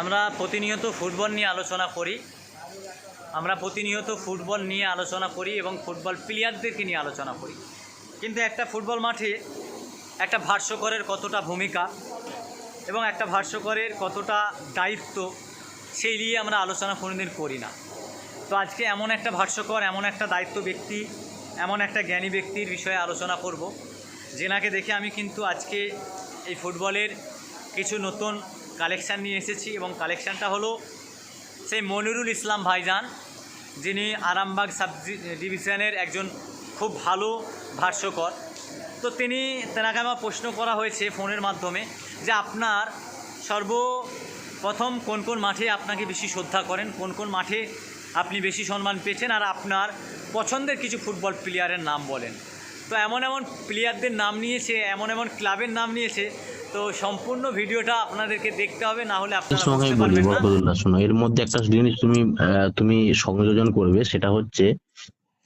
আমরা প্রতিনিয়ত ফুটবল নিয়ে আলোচনা করি। আমরা প্রতিনিয়ত ফুটবল নিয়ে আলোচনা করি এবং ফুটবল প্লেয়ারদেরকে নিয়ে আলোচনা করি। কিন্তু একটা ফুটবল মাঠে একটা ভাষ্যকরের কতটা ভূমিকা এবং একটা ভাষ্যকরের কতটা দায়িত্ব, সেই নিয়ে আমরা আলোচনা কোনোদিন করি না। তো আজকে এমন একটা ভাষ্যকর, এমন একটা দায়িত্ব ব্যক্তি, এমন একটা জ্ঞানী ব্যক্তির বিষয়ে আলোচনা করব। যেনাকে দেখে আমি কিন্তু আজকে এই ফুটবলের কিছু নতুন কালেকশান নিয়ে এসেছি এবং কালেকশানটা হলো সেই মনিরুল ইসলাম ভাইজান, যিনি আরামবাগ সাব ডিভিশনের একজন খুব ভালো ভাষ্যকর। তো তিনি, তেনাকে আমার প্রশ্ন করা হয়েছে ফোনের মাধ্যমে যে আপনার সর্বপ্রথম কোন কোন মাঠে আপনাকে বেশি শ্রদ্ধা করেন, কোন কোন মাঠে আপনি বেশি সম্মান পেয়েছেন, আর আপনার পছন্দের কিছু ফুটবল প্লেয়ারের নাম বলেন। তো এমন এমন প্লেয়ারদের নাম নিয়েছে, এমন এমন ক্লাবের নাম নিয়েছে তো সম্পূর্ণ ভিডিওটা আপনাদেরকে দেখতে হবে না হলে আপনারা বুঝতে পারবেন না। শোনো এর মধ্যে একটা জিনিস তুমি তুমি সংযোজন করবে সেটা হচ্ছে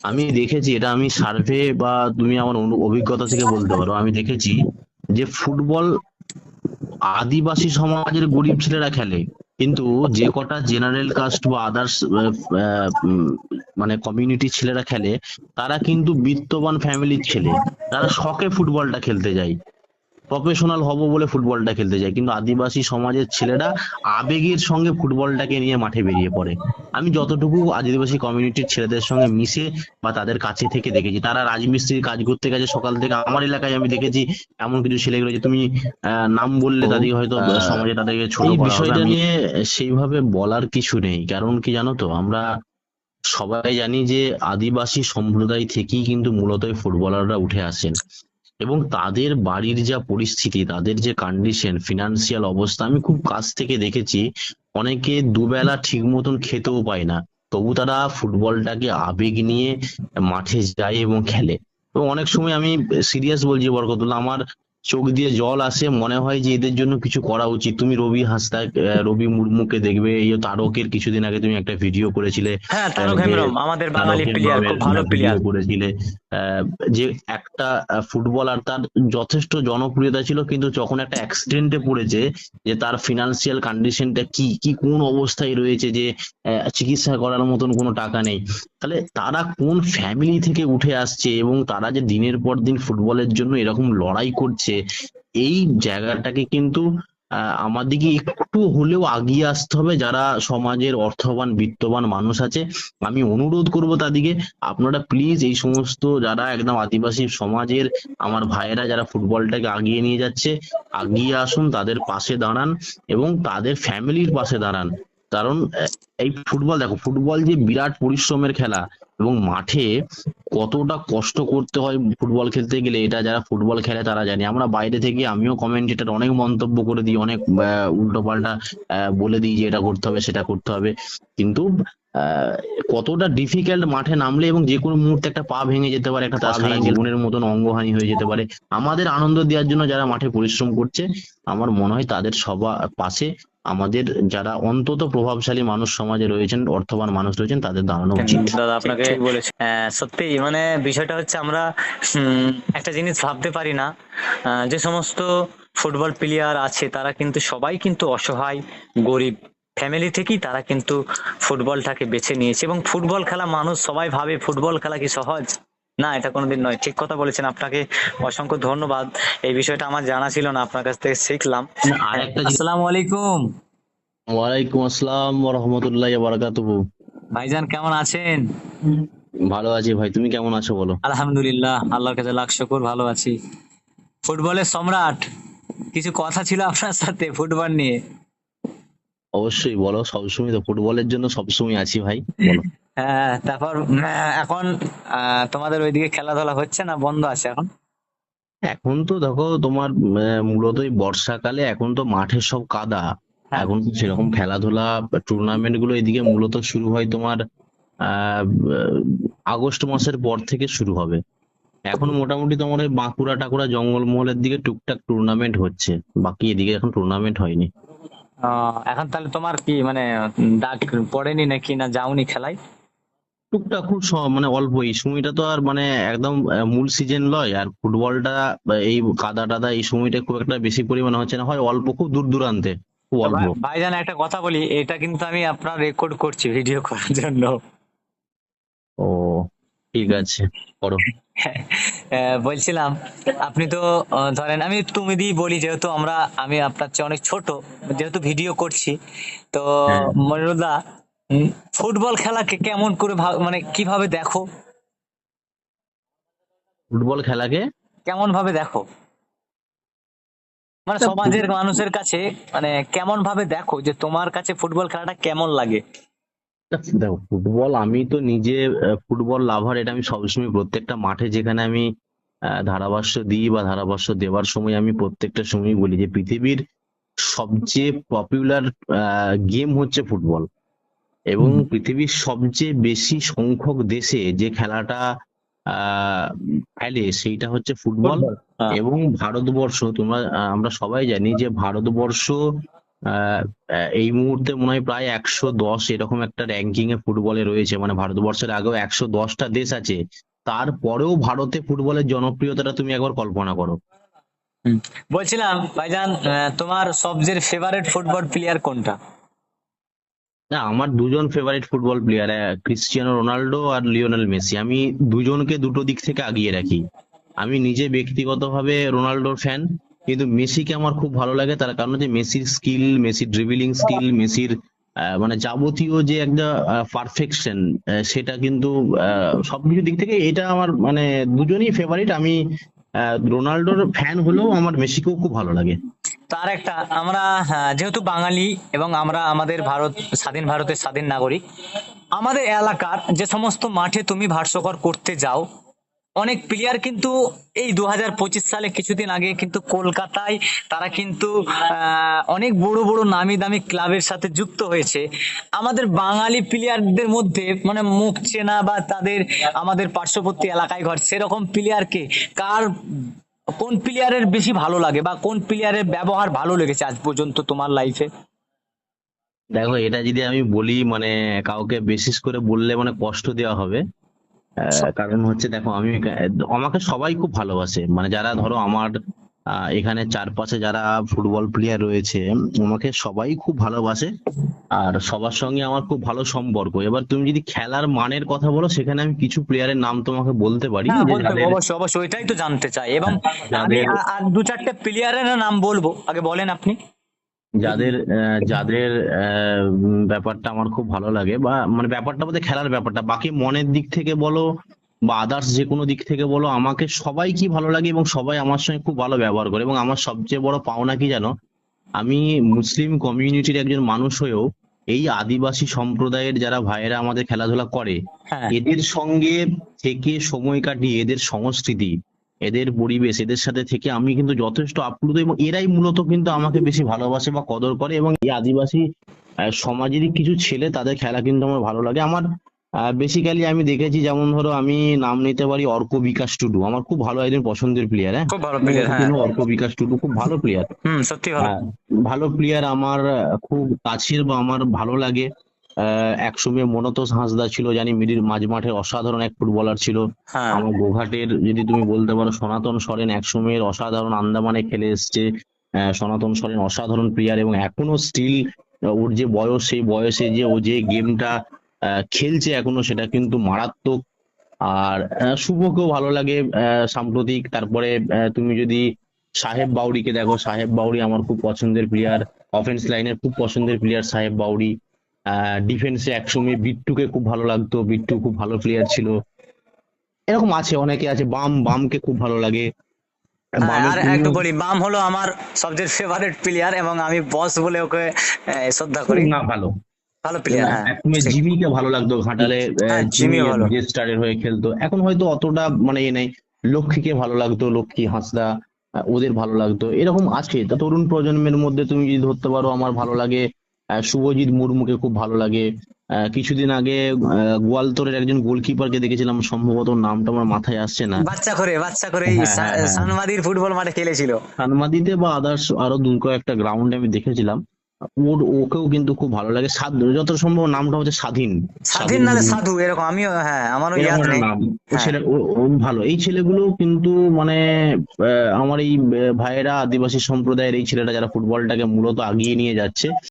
আমি দেখেছি এটা আমি সার্ভে বা তুমি আমার অভিজ্ঞতা থেকে বলতে পারো আমি দেখেছি যে ফুটবল আদিবাসী সমাজের গরিব ছেলেরা খেলে কিন্তু যে কটা জেনারেল কাস্ট বা আদার্স মানে কমিউনিটি ছেলেরা খেলে তারা কিন্তু বিত্তবান ফ্যামিলির ছেলে তারা শখে ফুটবলটা খেলতে যায়। প্রফেশনাল হব বলে ফুটবলটা খেলতে যায় কিন্তু আদিবাসী সমাজের ছেলেরা আবেগের সঙ্গে ফুটবলটাকে নিয়ে মাঠে বেরিয়ে পড়ে। আমি যতটুকু আদিবাসী কমিউনিটির ছেলেদের সঙ্গে মিশে বা তাদের কাছে থেকে দেখেছি তারা রাজমিস্ত্রির কাজ করতে গেছে সকাল থেকে। আমার এলাকায় আমি দেখেছি এমন কিছু ছেলেগুলো যে তুমি আহ, নাম বললে তাদেরকে হয়তো সমাজে তাদেরকে ছোট। বিষয়টা নিয়ে সেইভাবে বলার কিছু নেই। কারণ কি জানো তো আমরা সবাই জানি যে আদিবাসী সম্প্রদায় থেকেই কিন্তু মূলত ফুটবলাররা উঠে আসেন। এবং তাদের বাড়ির যা পরিস্থিতি, তাদের যে কন্ডিশন ফিনান্সিয়াল অবস্থা, আমি খুব কাছ থেকে দেখেছি, অনেকে দুবেলা ঠিক মতন খেতেও পায় না। তবু তারা ফুটবলটাকে আবেগ নিয়ে মাঠে যায় এবং খেলে। এবং অনেক সময় আমি সিরিয়াস বলছি বরকতুল্লাহ, আমার চোখ দিয়ে জল আসে মনে হয় যে এদের জন্য কিছু করা উচিত। তুমি রবি আহ, রবি মুর্মুকে দেখবে এই তারকের কিছুদিন আগে তুমি একটা ভিডিও করেছিলে। হ্যাঁ তারক যে হেমব্রম আমাদের বাঙালি প্লেয়ার খুব ভালো প্লেয়ার করেছিলে। যে একটা ফুটবলার তার যথেষ্ট জনপ্রিয়তা ছিল কিন্তু যখন একটা অ্যাক্সিডেন্টে পড়েছে যে তার ফিনান্সিয়াল কন্ডিশনটা কি কি কোন অবস্থায় রয়েছে যে চিকিৎসা করার মতন কোনো টাকা নেই। তাহলে তারা কোন ফ্যামিলি থেকে উঠে আসছে এবং তারা যে দিনের পর দিন ফুটবলের জন্য এরকম লড়াই করছে এই জায়গাটাকে কিন্তু আমাদেরকে একটু হলেও আগিয়ে আসতে হবে যারা সমাজের অর্থবান, বিত্তবান মানুষ আছে। আমি অনুরোধ করব তাদেরকে আপনারা প্লিজ এই সমস্ত যারা একদম আদিবাসী সমাজের, আমার ভাইয়েরা যারা ফুটবলটাকে আগিয়ে নিয়ে যাচ্ছে, আগিয়ে আসুন, তাদের পাশে দাঁড়ান এবং তাদের ফ্যামিলির পাশে দাঁড়ান। কারণ, এই ফুটবল, দেখো, ফুটবল যে বিরাট পরিশ্রমের খেলা এবং মাঠে কতটা কষ্ট করতে হয় ফুটবল খেলতে গেলে এটা যারা ফুটবল খেলে তারা জানে। আমরা বাইরে থেকে আমিও কমেন্টেটার অনেক মন্তব্য করে দিই অনেক উল্টো পাল্টা বলে দিই যে এটা করতে হবে সেটা করতে হবে। কিন্তু আহ, কতটা ডিফিকাল্ট মাঠে নামলে এবং যে কোনো মুহূর্তে একটা পা ভেঙে যেতে পারে একটা জীবনের মতন অঙ্গহানি হয়ে যেতে পারে। আমাদের আনন্দ দেওয়ার জন্য যারা মাঠে পরিশ্রম করছে আমার মনে হয় তাদের সবার পাশে আমাদের যারা অন্তত প্রভাবশালী মানুষ সমাজে রয়েছেন অর্থবান মানুষ রয়েছেন তাদের দাঁড়ানো উচিত। দাদা আপনাকে সত্যি মানে বিষয়টা হচ্ছে আমরা উম, একটা জিনিস ভাবতে পারি না আহ, যে সমস্ত ফুটবল প্লেয়ার আছে তারা কিন্তু সবাই কিন্তু অসহায় গরিব ফ্যামিলি থেকেই তারা কিন্তু ফুটবলটাকে বেছে নিয়েছে। এবং ফুটবল খেলা মানুষ সবাই ভাবে ফুটবল খেলা কি সহজ? না এটা কোনোদিন নয়। ঠিক কথা বলেছেন আপনাকে। অসংখ্য ধন্যবাদ। এই বিষয়টা আমার জানা ছিল না আপনার কাছ থেকে শিখলাম। আর একটা জিনিস- আসসালামু আলাইকুম। ওয়ালাইকুম আসসালাম রহমতুল্লাহ বারাকাতুহু। ভাইজান কেমন আছেন? ভালো আছি ভাই তুমি কেমন আছো বলো? আলহামদুলিল্লাহ আল্লাহর কাছে লাখ শুকর ভালো আছি। ফুটবলের সম্রাট কিছু কথা ছিল আপনার সাথে ফুটবল নিয়ে। অবশ্যই বলো সবসময় তো ফুটবলের জন্য সবসময় আছি ভাই বলো। হ্যাঁ তারপর এখন আহ, তোমাদের ওইদিকে খেলাধুলা হচ্ছে না বন্ধ আছে এখন? এখন তো দেখো তোমার মূলত বর্ষাকালে এখন তো মাঠের সব কাদা। হ্যাঁ। এখন তো সেরকম খেলাধুলা টুর্নামেন্টগুলো এদিকে মূলত শুরু হয় তোমার আহ আগস্ট মাসের পর থেকে শুরু হবে। এখন মোটামুটি তোমার ওই বাঁকুড়া টাকুড়া জঙ্গলমহলের দিকে টুকটাক টুর্নামেন্ট হচ্ছে। বাকি এদিকে এখন টুর্নামেন্ট হয়নি। এখন তাহলে তোমার কি মানে ডাক পড়েনি নাকি না যাওনি খেলায়? টুকটাক খুব মানে অল্প এই সময়টা তো আর মানে একদম মূল সিজন লয়। আর ফুটবলটা এই কাদা টাদা এই সময়টা খুব একটা বেশি পরিমাণে হচ্ছে না। হয় অল্প খুব দূর দূরান্তে খুব অল্প। ভাই- ভাইজান একটা কথা বলি। এটা কিন্তু আমি আপনার রেকর্ড করছি ভিডিও করার জন্য। ঠিক আছে করো বলছিলাম আপনি তো ধরেন আমি তুমি দিয়ে বলি যেহেতু আমরা আমি আপনার চেয়ে অনেক ছোট যেহেতু ভিডিও করছি তো হ্যাঁ। উম, ফুটবল খেলাকে কেমন করে মানে কীভাবে দেখো? ফুটবল খেলাকে? কেমন ভাবে দেখো? মানে সমাজের মানুষের কাছে মানে কেমন ভাবে দেখো যে তোমার কাছে ফুটবল খেলাটা কেমন লাগে? দেখো ফুটবল আমি তো নিজে ফুটবল লাভার এটা আমি সবসময় প্রত্যেকটা মাঠে যেখানে আমি ধারাভাষ্য দিই বা ধারাভাষ্য দেওয়ার সময় আমি প্রত্যেকটা সময় বলি যে পৃথিবীর সবচেয়ে পপুলার গেম হচ্ছে ফুটবল এবং পৃথিবীর সবচেয়ে বেশি সংখ্যক দেশে যে খেলাটা আহ খেলে সেইটা হচ্ছে ফুটবল হ্যাঁ। এবং ভারতবর্ষ। তোমরা আমরা সবাই জানি যে ভারতবর্ষ এই মুহূর্তে মনে হয় প্রায় একশো দশ এরকম একটা র্যাঙ্কিং এ ফুটবলে রয়েছে। মানে ভারতবর্ষের আগেও একশো দশটা দেশ আছে। তারপরেও ভারতে ফুটবলের জনপ্রিয়তাটা তুমি একবার কল্পনা করো। বলছিলাম ভাইজান তোমার সবচেয়ে ফেভারিট ফুটবল প্লেয়ার কোনটা? না আমার দুজন favourite football player Cristiano Ronaldo আর লিওনেল মেসি। আমি দুজনকে দুটো দিক থেকে আগিয়ে রাখি। আমি নিজে ব্যক্তিগতভাবে রোনাল্ডোর ফ্যান কিন্তু মেসিকে আমার খুব ভালো লাগে তার কারণ হচ্ছে মেসির স্কিল মেসির ড্রিবলিং স্কিল মেসির মানে যাবতীয় যে একটা পারফেকশন সেটা কিন্তু সবকিছু দিক থেকে এটা আমার মানে দুজনই ফেভারিট আমি রোনাল্ডোর ফ্যান হলেও আমার মেসিকেও খুব ভালো লাগে। তার একটা আমরা যেহেতু বাঙালি এবং আমরা আমাদের ভারত স্বাধীন ভারতের স্বাধীন নাগরিক আমাদের এলাকার যে সমস্ত মাঠে তুমি ভাষ্যকর করতে যাও অনেক প্লেয়ার কিন্তু এই দু পঁচিশ সালে কিছুদিন আগে কিন্তু কলকাতায় তারা কিন্তু অনেক বড় বড় নামি দামি ক্লাবের সাথে যুক্ত হয়েছে। আমাদের বাঙালি প্লেয়ারদের মধ্যে মানে মুখ চেনা বা তাদের আমাদের পার্শ্ববর্তী এলাকায় ঘর, সেরকম প্লেয়ারকে কার, কোন প্লেয়ারের বেশি ভালো লাগে বা কোন প্লেয়ারের ব্যবহার ভালো লেগেছে আজ পর্যন্ত তোমার লাইফে দেখো, এটা যদি আমি বলি মানে কাউকে বেসিস করে বললে মানে কষ্ট দেওয়া হবে। কারণ হচ্ছে দেখো আমি আমাকে সবাই খুব ভালোবাসে। মানে যারা ধরো আমার এখানে চারপাশে যারা ফুটবল প্লেয়ার রয়েছে আমাকে সবাই খুব ভালোবাসে। আর সবার সঙ্গে আমার খুব ভালো সম্পর্ক। এবার তুমি যদি খেলার মানের কথা বলো সেখানে আমি কিছু প্লেয়ারের নাম তোমাকে বলতে পারি। হ্যাঁ অবশ্যই অবশ্যই ওইটাই তো জানতে চাই। এবং আমি আর দু চারটে প্লেয়ারের নাম বলব। আগে বলেন আপনি। যাদের যাদের আহ, ব্যাপারটা আমার খুব ভালো লাগে বা মানে ব্যাপারটা বলতে খেলার ব্যাপারটা। বাকি মনের দিক থেকে বলো বা আদার্স যে কোনো দিক থেকে বলো আমাকে সবাই কি ভালো লাগে এবং সবাই আমার সঙ্গে খুব ভালো ব্যবহার করে এবং আমার সবচেয়ে বড় পাওনা কি জানো? আমি মুসলিম কমিউনিটির একজন মানুষ হয়েও এই আদিবাসী সম্প্রদায়ের যারা ভাইয়েরা আমাদের খেলাধুলা করে হ্যাঁ। এদের সঙ্গে থেকে সময় কাটিয়ে এদের সংস্কৃতি এদের পরিবেশ এদের সাথে থেকে আমি কিন্তু যথেষ্ট আপ্লুত এবং এরাই মূলত কিন্তু আমাকে বেশি ভালোবাসে বা কদর করে এবং এই আদিবাসী সমাজেরই কিছু ছেলে তাদের খেলা কিন্তু আমার ভালো লাগে। আমার বেসিক্যালি আমি দেখেছি যেমন ধরো আমি নাম নিতে পারি অর্ক বিকাশ টুডু। আমার খুব ভালো একজন পছন্দের প্লেয়ার হ্যাঁ? খুব ভালো প্লেয়ার হ্যাঁ। অর্ক বিকাশ টুডু খুব ভালো প্লেয়ার হুম সত্যি ভালো হ্যাঁ, ভালো প্লেয়ার আমার খুব কাছের বা আমার ভালো লাগে। একসময় মনতোষ হাঁসদা ছিল জানি মিডিল মাঝ মাঠের অসাধারণ এক ফুটবলার ছিল। হ্যাঁ। আমার গোঘাটের যদি তুমি বলতে পারো সনাতন সরেন একসময়ের অসাধারণ আন্দামানে খেলে এসছে। সনাতন সরেন অসাধারণ প্লেয়ার এবং এখনও স্টিল ওর যে বয়স সেই বয়সে যে ও যে গেমটা খেলছে এখনও সেটা কিন্তু মারাত্মক। আর শুভকেও ভালো লাগে আহ, সাম্প্রতিক। তারপরে তুমি যদি সাহেব বাউরিকে দেখো সাহেব বাউরি আমার খুব পছন্দের প্লেয়ার অফেন্স লাইনের খুব পছন্দের প্লেয়ার সাহেব বাউরি ডিফেন্সে একসময় বিট্টুকে খুব ভালো লাগতো। বিট্টু খুব ভালো প্লেয়ার ছিল। এরকম আছে অনেকে আছে বাম বামকে খুব ভালো লাগে। আর একটু বলি বাম হলো আমার সবচেয়ে ফেভারিট প্লেয়ার এবং আমি বস বলে ওকে শ্রদ্ধা করি। না ভালো। ভালো প্লেয়ার হ্যাঁ। জিমিকে ভালো লাগতো ঘাটালে হ্যাঁ, জিমি ভালো। স্টারের হয়ে খেলতো। এখন হয়তো অতটা মানে এ নেই। লক্ষ্মীকে ভালো লাগতো লক্ষ্মী হাঁসদা ওদের ভালো লাগতো। এরকম আছে। তা তরুণ প্রজন্মের মধ্যে তুমি যদি ধরতে পারো আমার ভালো লাগে। শুভজিৎ মুর্মুকে খুব ভালো লাগে। আহ, কিছুদিন আগে গোয়ালতরের একজন গোলকিপারকে দেখেছিলাম সম্ভবত নামটা আমার মাথায় আসছে না। বাচ্চা করে বাচ্চা করে হ্যাঁ, হ্যাঁ, হ্যাঁ। সানমাদির ফুটবল মাঠে খেলেছিল। সানমাদিতে বা আদার্স আরও দু কয়েকটা গ্রাউন্ডে আমি দেখেছিলাম। ওর ওকেও কিন্তু খুব ভালো লাগে। যত সম্ভব নামটা হচ্ছে স্বাধীন। স্বাধীন নালে সাধু এরকম আমিও হ্যাঁ আমারও ইয়াদ নেই। ছেলে ভালো। এই ছেলেগুলো কিন্তু মানে আমার এই ভাইয়েরা আদিবাসী সম্প্রদায়ের এই ছেলেটা যারা ফুটবলটাকে মূলত আগিয়ে নিয়ে যাচ্ছে